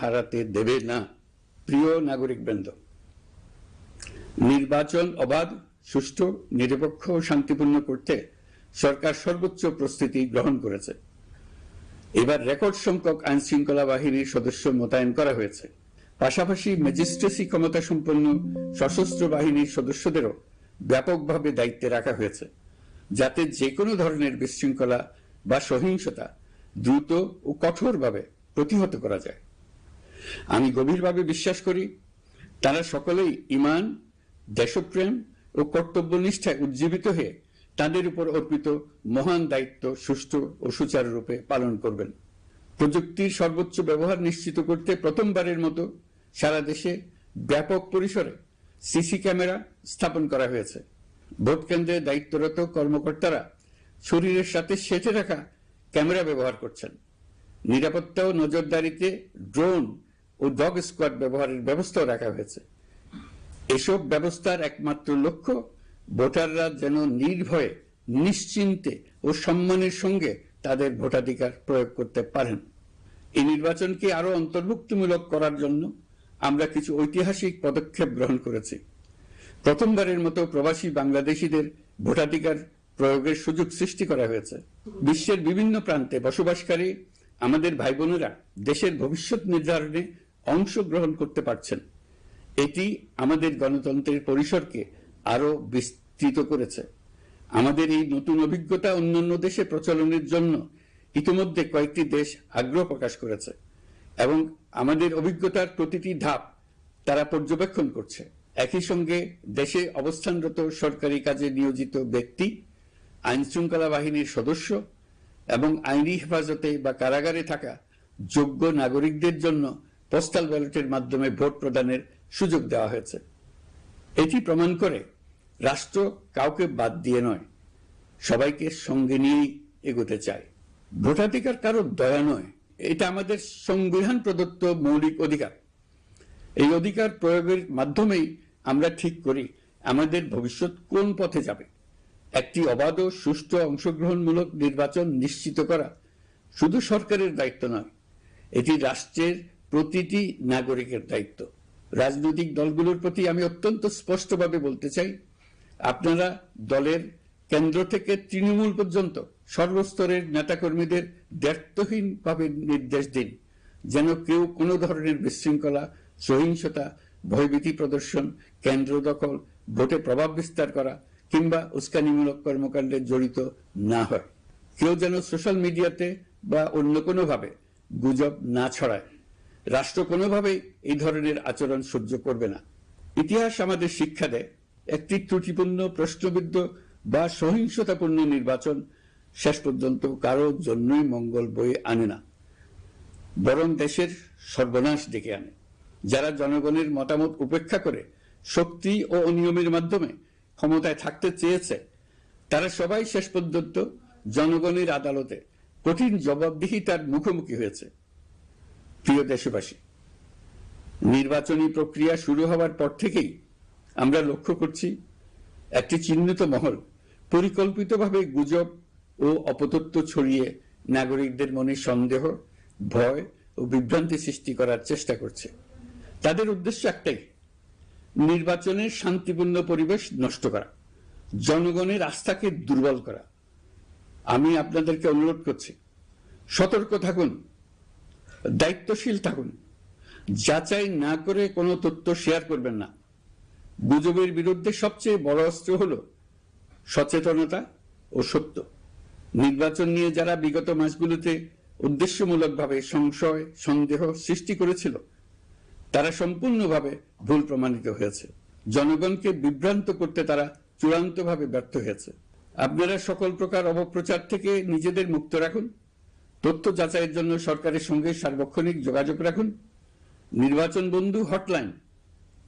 হারাতে দেবে না, প্রিয় নাগরিকবৃন্দ নির্বাচন অবাধ, সুষ্ঠু, নিরপেক্ষ ও শান্তিপূর্ণ করতে সরকার সর্বোচ্চ প্রস্তুতি গ্রহণ করেছে। এবার রেকর্ড সংখ্যক আইন শৃঙ্খলা বাহিনীর সদস্য মোতায়েন করা হয়েছে। পাশাপাশি ম্যাজিস্ট্রেসি ক্ষমতা সম্পন্ন সশস্ত্র বাহিনীর সদস্যদেরও ব্যাপকভাবে দায়িত্বে রাখা হয়েছে, যাতে যে কোনো ধরনের বিশৃঙ্খলা বা সহিংসতা দ্রুত ও কঠোরভাবে প্রতিহত করা যায়। আমি গভীরভাবে বিশ্বাস করি, তারা সকলেই ইমান দেশপ্রেম ও কর্তব্যনিষ্ঠায় উজ্জীবিত হয়ে তাদের উপর অর্পিত মহান দায়িত্ব সুষ্ঠু ও সুচারুরূপে পালন করবেন। প্রযুক্তির সর্বোচ্চ ব্যবহার নিশ্চিত করতে প্রথমবারের মতো সারা দেশে ব্যাপক পরিসরে সিসি ক্যামেরা স্থাপন করা হয়েছে। ভোট কেন্দ্রে দায়িত্বরত কর্মকর্তারা শরীরের সাথে সেটে রাখা ক্যামেরা ব্যবহার করছেন। নিরাপত্তা ও নজরদারিতে ড্রোন ও ডগ স্কোয়াড ব্যবহারের ব্যবস্থাও রাখা হয়েছে। এসব ব্যবস্থার একমাত্র লক্ষ্য, ভোটাররা যেন নির্ভয়ে, নিশ্চিন্তে ও সম্মানের সঙ্গে তাদের ভোটাধিকার প্রয়োগ করতে পারেন। এই নির্বাচনকে আরও অন্তর্ভুক্তিমূলক করার জন্য আমরা কিছু ঐতিহাসিক পদক্ষেপ গ্রহণ করেছি। প্রথমবারের মতো প্রবাসী বাংলাদেশিদের ভোটাধিকার প্রয়োগের সুযোগ সৃষ্টি করা হয়েছে। বিশ্বের বিভিন্ন প্রান্তে বসবাসকারী আমাদের ভাই বোনেরা দেশের ভবিষ্যৎ নির্ধারণে অংশগ্রহণ করতে পারছেন। এটি আমাদের গণতন্ত্রের পরিসরকে আরও বিস্তৃত করেছে। আমাদের এই নতুন অভিজ্ঞতা অন্যান্য দেশে প্রচলনের জন্য ইতিমধ্যে কয়েকটি দেশ আগ্রহ প্রকাশ করেছে এবং আমাদের অভিজ্ঞতার প্রতিটি ধাপ তারা পর্যবেক্ষণ করছে। একই সঙ্গে দেশে অবস্থানরত সরকারি কাজে নিয়োজিত ব্যক্তি আইন শৃঙ্খলা বাহিনীর সদস্য এবং আইনি হেফাজতে বা কারাগারে থাকা যোগ্য নাগরিকদের জন্য পোস্টাল ব্যালটের মাধ্যমে ভোট প্রদানের সুযোগ দেওয়া হয়েছে। এটি প্রমাণ করে রাষ্ট্র কাউকে বাদ দিয়ে নয়, সবাইকে সঙ্গে নিয়েই এগোতে চায়। ভোটাধিকার কারও দয়া নয়, এটা আমাদের সংবিধান প্রদত্ত মৌলিক অধিকার। এই অধিকার প্রয়োগের মাধ্যমেই আমরা ঠিক করি আমাদের ভবিষ্যৎ কোন পথে যাবে। একটি অবাধ ও সুষ্ঠু অংশগ্রহণমূলক নির্বাচন নিশ্চিত করা শুধু সরকারের দায়িত্ব নয়, এটি রাষ্ট্রের প্রতিটি নাগরিকের দায়িত্ব। রাজনৈতিক দলগুলোর প্রতি আমি অত্যন্ত স্পষ্টভাবে বলতে চাই, আপনারা দলের কেন্দ্র থেকে তৃণমূল পর্যন্ত সর্বস্তরের নেতাকর্মীদের দ্ব্যর্থহীনভাবে নির্দেশ দিন, যেন কেউ কোনো ধরনের বিশৃঙ্খলা, সহিংসতা, ভয়ভীতি প্রদর্শন, কেন্দ্র দখল, ভোটে প্রভাব বিস্তার করা কিংবা উস্কানিমূলক কর্মকাণ্ডে জড়িত না হয়। কেউ যেন সোশ্যাল মিডিয়াতে বা অন্য কোনোভাবে গুজব না ছড়ায়। রাষ্ট্র কোনোভাবেই এই ধরনের আচরণ সহ্য করবে না। ইতিহাস আমাদের শিক্ষা দেয়, একটি ত্রুটিপূর্ণ, প্রশ্নবিদ্ধ বা সহিংসতাপূর্ণ নির্বাচন শেষ পর্যন্ত কারও জন্যই মঙ্গল বয়ে আনে না, বরং দেশের সর্বনাশ ডেকে আনে। যারা জনগণের মতামত উপেক্ষা করে শক্তি ও অনিয়মের মাধ্যমে ক্ষমতায় থাকতে চেয়েছে, তারা সবাই শেষ পর্যন্ত জনগণের আদালতে কঠিন জবাবদিহিতার মুখোমুখি হয়েছে। প্রিয় দেশবাসী, নির্বাচনী প্রক্রিয়া শুরু হওয়ার পর থেকেই আমরা লক্ষ্য করছি একটি চিহ্নিত মহল পরিকল্পিতভাবে গুজব ও অপতত্ব ছড়িয়ে নাগরিকদের মনে সন্দেহ, ভয় ও বিভ্রান্তি সৃষ্টি করার চেষ্টা করছে। তাদের উদ্দেশ্য একটাই, নির্বাচনের শান্তিপূর্ণ পরিবেশ নষ্ট করা, জনগণের আস্থাকে দুর্বল করা। আমি আপনাদেরকে অনুরোধ করছি, সতর্ক থাকুন দায়িত্বশীল থাকুন। যাচাই না করে কোনো তথ্য শেয়ার করবেন না। গুজবের বিরুদ্ধে সবচেয়ে বড় অস্ত্র হল সচেতনতা ও সত্য। নির্বাচন নিয়ে যারা বিগত মাসগুলোতে উদ্দেশ্যমূলকভাবে সংশয়, সন্দেহ সৃষ্টি করেছিল, তারা সম্পূর্ণভাবে ভুল প্রমাণিত হয়েছে। জনগণকে বিভ্রান্ত করতে তারা চূড়ান্তভাবে ব্যর্থ হয়েছে। আপনারা সকল প্রকার অপপ্রচার থেকে নিজেদের মুক্ত রাখুন। তথ্য যাচাইয়ের জন্য সরকারের সঙ্গে সার্বক্ষণিক যোগাযোগ রাখুন। নির্বাচন বন্ধু হটলাইন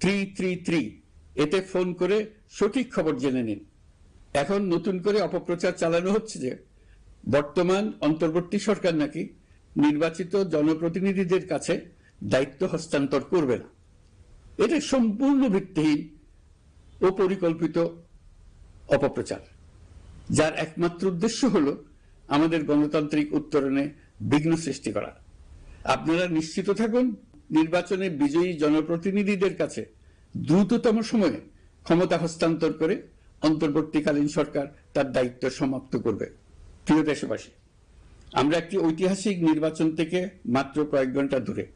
থ্রি থ্রি থ্রি। এতে ফোন করে সঠিক খবর জেনে নিন। এখন নতুন করে অপপ্রচার চালানো হচ্ছে যে, বর্তমান অন্তর্বর্তী সরকার নাকি নির্বাচিত জনপ্রতিনিধিদের কাছে দায়িত্ব হস্তান্তর করবে না। এটা সম্পূর্ণ ভিত্তিহীন ও পরিকল্পিত অপপ্রচার। যার একমাত্র উদ্দেশ্য হল আমাদের গণতান্ত্রিক উত্তরণে বিঘ্ন সৃষ্টি করা। আপনারা নিশ্চিত থাকুন, নির্বাচনে বিজয়ী জনপ্রতিনিধিদের কাছে দ্রুততম সময়ে ক্ষমতা হস্তান্তর করে অন্তর্বর্তীকালীন সরকার তার দায়িত্ব সমাপ্ত করবে। প্রিয় দেশবাসী, আমরা একটি ঐতিহাসিক নির্বাচন থেকে মাত্র কয়েক ঘণ্টা দূরে।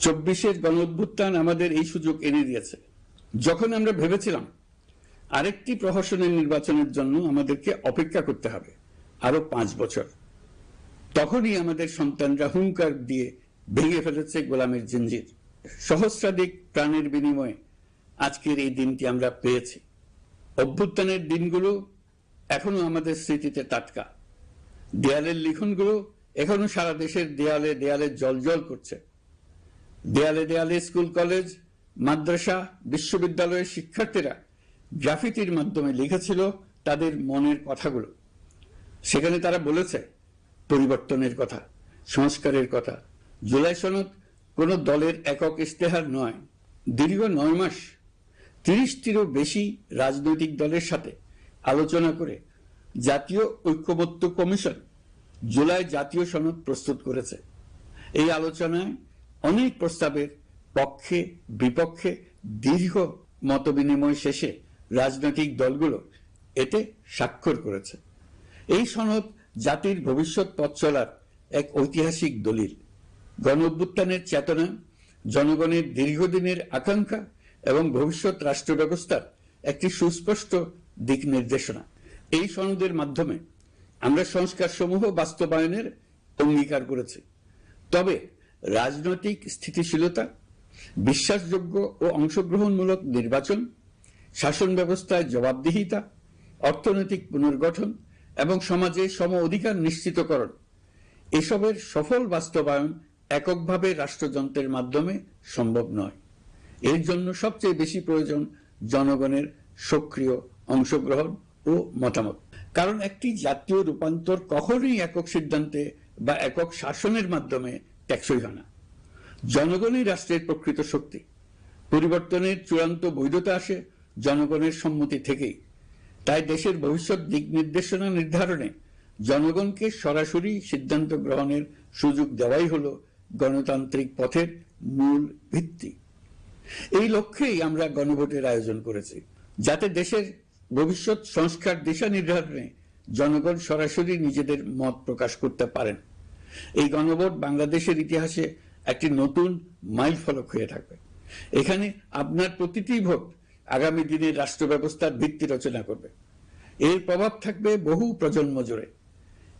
চব্বিশের গণভ্যুত্থান আমাদের এই সুযোগ এনে দিয়েছে। যখন আমরা ভেবেছিলাম আরেকটি প্রহসনের নির্বাচনের জন্য আমাদেরকে অপেক্ষা করতে হবে আরও পাঁচ বছর। তখনই আমাদের সন্তানরা হুঙ্কার দিয়ে ভেঙে ফেলেছে গোলামের জিঞ্জির। সহস্রাধিক প্রাণের বিনিময়ে আজকের এই দিনটি আমরা পেয়েছি। অভ্যুত্থানের দিনগুলো এখনও আমাদের স্মৃতিতে টাটকা। দেয়ালের লিখনগুলো এখনও সারা দেশের দেয়ালে দেয়ালে জল করছে। দেয়ালে দেয়ালে স্কুল, কলেজ, মাদ্রাসা, বিশ্ববিদ্যালয়ের শিক্ষার্থীরা গ্রাফিতির মাধ্যমে লিখেছিল তাদের মনের কথাগুলো। সেখানে তারা বলেছে, পরিবর্তনের কথা, সংস্কারের কথা। জুলাই সনদ কোন দলের একক ইশতেহার নয়। দীর্ঘ নয় মাস তিরিশটিরও বেশি রাজনৈতিক দলের সাথে আলোচনা করে জাতীয় ঐক্যবদ্ধ কমিশন জুলাই জাতীয় সনদ প্রস্তুত করেছে। এই আলোচনায় অনেক প্রস্তাবের পক্ষে, বিপক্ষে দীর্ঘ মতবিনিময় শেষে রাজনৈতিক দলগুলো এতে স্বাক্ষর করেছে। এই সনদ জাতির ভবিষ্যৎ পথ চলার এক ঐতিহাসিক দলিল। গণ অভ্যুত্থানের চেতনা, জনগণের দীর্ঘদিনের আকাঙ্ক্ষা এবং ভবিষ্যৎ রাষ্ট্র ব্যবস্থার একটি সুস্পষ্ট দিক নির্দেশনা এই সনদের মাধ্যমে আমরা সংস্কার সমূহ বাস্তবায়নের অঙ্গীকার করেছি। তবে রাজনৈতিক স্থিতিশীলতা, বিশ্বাসযোগ্য ও অংশগ্রহণমূলক নির্বাচন শাসন ব্যবস্থায় জবাবদিহিতা, অর্থনৈতিক পুনর্গঠন এবং সমাজে সম অধিকার নিশ্চিতকরণ। এসবের সফল বাস্তবায়ন এককভাবে রাষ্ট্রযন্ত্রের মাধ্যমে সম্ভব নয়। এর জন্য সবচেয়ে বেশি প্রয়োজন জনগণের সক্রিয় অংশগ্রহণ ও মতামত। কারণ একটি জাতীয় রূপান্তর কখনোই একক সিদ্ধান্তে বা একক শাসনের মাধ্যমে টেকসই হয় না। জনগণই রাষ্ট্রের প্রকৃত শক্তি। পরিবর্তনের চূড়ান্ত বৈধতা আসে জনগণের সম্মতি থেকেই। তাই দেশের ভবিষ্যৎ দিক নির্দেশনা নির্ধারণে জনগণকে সরাসরি সিদ্ধান্ত গ্রহণের সুযোগ দেওয়াই হল গণতান্ত্রিক পথের মূল ভিত্তি। এই লক্ষ্যেই আমরা গণভোটের আয়োজন করেছি, যাতে দেশের ভবিষ্যৎ সংস্কার দিশা নির্ধারণে জনগণ সরাসরি নিজেদের মত প্রকাশ করতে পারেন। এই গণভোট বাংলাদেশের ইতিহাসে একটি নতুন মাইল ফলক হয়ে থাকবে। এখানে আপনার প্রতিটি ভোট আগামী দিনের রাষ্ট্র ব্যবস্থার ভিত্তি রচনা করবে। এর প্রভাব থাকবে বহু প্রজন্ম জুড়ে।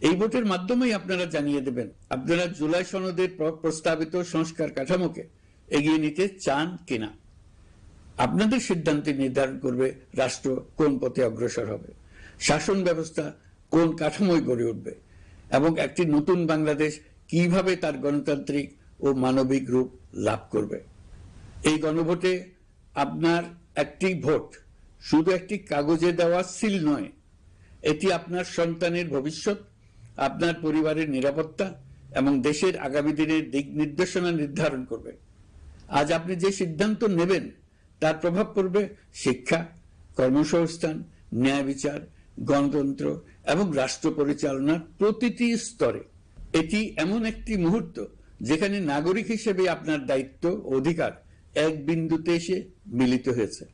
এই ভোটের মাধ্যমেই আপনারা জানিয়ে দেবেন, আপনারা জুলাই সনদের প্রস্তাবিত সংস্কার কাঠামোকে এগিয়ে নিতে চান কিনা। আপনাদের সিদ্ধান্তে নির্ধারণ করবে রাষ্ট্র কোন পথে অগ্রসর হবে, শাসন ব্যবস্থা কোন কাঠামোয় গড়ে উঠবে, এবং একটি নতুন বাংলাদেশ কীভাবে তার গণতান্ত্রিক ও মানবিক রূপ লাভ করবে। এই গণভোটে আপনার একটি ভোট, শুধু একটি কাগজে দেওয়া সিল নয়। এটি আপনার সন্তানের ভবিষ্যৎ, আপনার পরিবারের নিরাপত্তা এবং দেশের আগামী দিনের দিক নির্দেশনা নির্ধারণ করবে। আজ আপনি যে সিদ্ধান্ত নেবেন, তার প্রভাব পড়বে শিক্ষা, কর্মসংস্থান, ন্যায় বিচার, গণতন্ত্র এবং রাষ্ট্র পরিচালনার প্রতিটি স্তরে। এটি এমন একটি মুহূর্ত, যেখানে নাগরিক হিসেবে আপনার দায়িত্ব, অধিকার এক বিন্দুতে এসে মিলিত হয়েছে।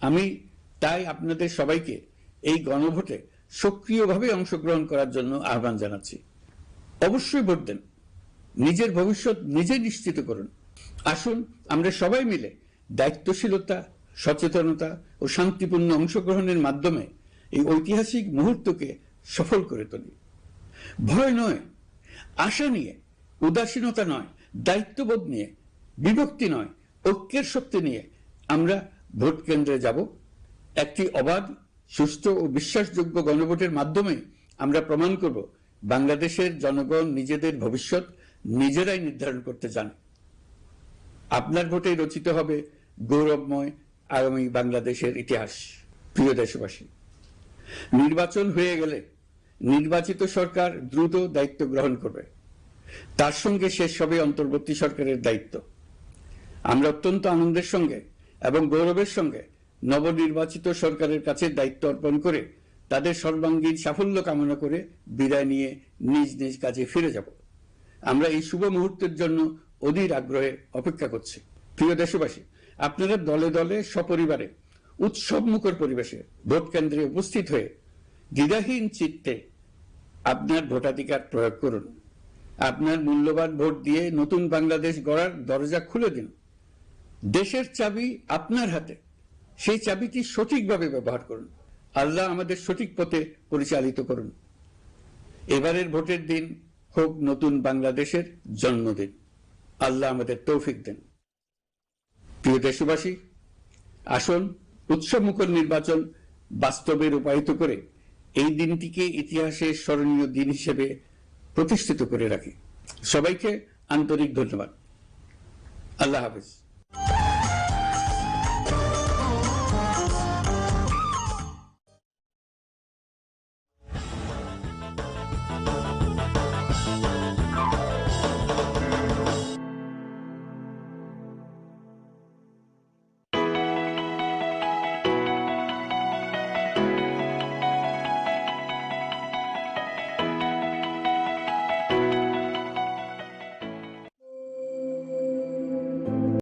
আমি তাই আপনাদের সবাইকে এই গণভোটে সক্রিয়ভাবে অংশগ্রহণ করার জন্য আহ্বান জানাচ্ছি। অবশ্যই ভোট দেন। নিজের ভবিষ্যৎ নিজে নিশ্চিত করুন। আসুন, আমরা সবাই মিলে দায়িত্বশীলতা, সচেতনতা ও শান্তিপূর্ণ অংশগ্রহণের মাধ্যমে এই ঐতিহাসিক মুহূর্তকে সফল করে তুলি। ভয় নয়, আশা নিয়ে, উদাসীনতা নয়, দায়িত্ববোধ নিয়ে, বিভক্তি নয় ঐক্যের শক্তি নিয়ে আমরা ভোট কেন্দ্রে যাব। একটি অবাধ, সুস্থ ও বিশ্বাসযোগ্য গণভোটের মাধ্যমে আমরা প্রমাণ করব বাংলাদেশের জনগণ নিজেদের ভবিষ্যৎ নিজেরাই নির্ধারণ করতে জানে। আপনার ভোটে রচিত হবে গৌরবময় আগামী বাংলাদেশের ইতিহাস। প্রিয় দেশবাসী, নির্বাচন হয়ে গেলে নির্বাচিত সরকার দ্রুত দায়িত্ব গ্রহণ করবে। তার সঙ্গে শেষ হবে অন্তর্বর্তী সরকারের দায়িত্ব। আমরা অত্যন্ত আনন্দের সঙ্গে এবং গৌরবের সঙ্গে নবনির্বাচিত সরকারের কাছে দায়িত্ব অর্পণ করে তাদের সর্বাঙ্গীন সাফল্য কামনা করে বিদায় নিয়ে নিজ নিজ কাজে ফিরে যাব। আমরা এই শুভ মুহূর্তের জন্য অধীর আগ্রহে অপেক্ষা করছি। প্রিয় দেশবাসী, আপনারা দলে দলে সপরিবারে, উৎসব মুখর পরিবেশে ভোট কেন্দ্রে উপস্থিত হয়ে দ্বিধাহীন চিত্তে আপনার ভোটাধিকার প্রয়োগ করুন। আপনার মূল্যবান ভোট দিয়ে নতুন বাংলাদেশ গড়ার দরজা খুলে দিন। দেশের চাবি আপনার হাতে। সেই চাবিটি সঠিকভাবে ব্যবহার করুন। আল্লাহ আমাদের সঠিক পথে পরিচালিত করুন। এবারের ভোটের দিন হোক নতুন বাংলাদেশের জন্মদিন। আল্লাহ আমাদের তৌফিক দেন। প্রিয় দেশবাসী, আসুন উৎসবমুখর নির্বাচন বাস্তবে রূপায়িত করে এই দিনটিকে ইতিহাসের স্মরণীয় দিন হিসেবে প্রতিষ্ঠিত করে রাখি। সবাইকে আন্তরিক ধন্যবাদ। আল্লাহ হাফিজ।